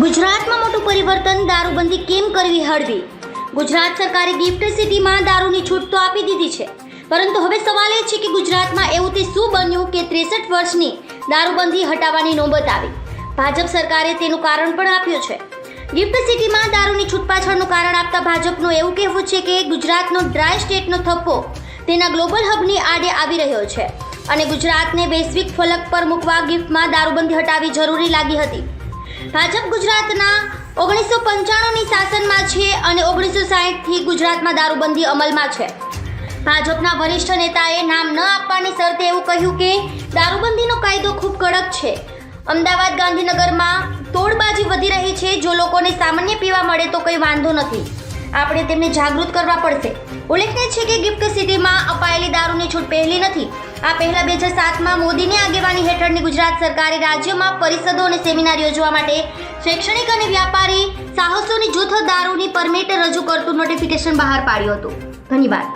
ગુજરાતમાં મોટું પરિવર્તન દારૂબંધી કેમ કરવી હળવી? ગુજરાત સરકારે ગિફ્ટ સિટીમાં દારૂની છૂટ તો આપી દીધી છે. પરંતુ હવે સવાલ એ છે કે ગુજરાતમાં એવું તે શું બન્યું કે ત્રેસઠ વર્ષની દારૂબંધી હટાવવાની નોબત આવી? ભાજપ સરકારે તેનું કારણ પણ આપ્યું છે. ગિફ્ટ સિટીમાં દારૂની છૂટ પાછળનું કારણ આપતા ભાજપનું એવું કહેવું છે કે ગુજરાતનો ડ્રાય સ્ટેટનો થપ્પો તેના ગ્લોબલ હબની આડે આવી રહ્યો છે. અને ગુજરાતને વૈશ્વિક ફલક પર મૂકવા ગિફ્ટમાં દારૂબંધી હટાવી જરૂરી લાગી હતી. ભાજપ ગુજરાતના ઓગણીસો પંચાણુંની શાસનમાં છે અને ઓગણીસો સાહીઠથી ગુજરાતમાં દારૂબંધી અમલમાં છે. ભાજપના વરિષ્ઠ નેતાએ નામ ન આપવાની શરતે એવું કહ્યું કે દારૂબંધીનો કાયદો ખૂબ કડક છે. અમદાવાદ ગાંધીનગરમાં તોડબાજી વધી રહી છે. જો લોકોને સામાન્ય પીવા મળે તો કંઈ વાંધો નથી. આપણે તેમને જાગૃત કરવા પડશે. ઉલ્લેખનીય છે કે ગિફ્ટ સિટીમાં અપાયેલી દારૂની છૂટ પહેલી નથી. આ પહેલા બે હજાર સાતમાં મોદીની આગેવાની હેઠળની ગુજરાત સરકારે રાજ્યમાં પરિષદો અને સેમિનાર યોજવા માટે શૈક્ષણિક અને વ્યાપારી સાહસોની જૂથ દારૂની પરમિટ રજૂ કરતું નોટિફિકેશન બહાર પાડ્યું હતું. ધન્યવાદ.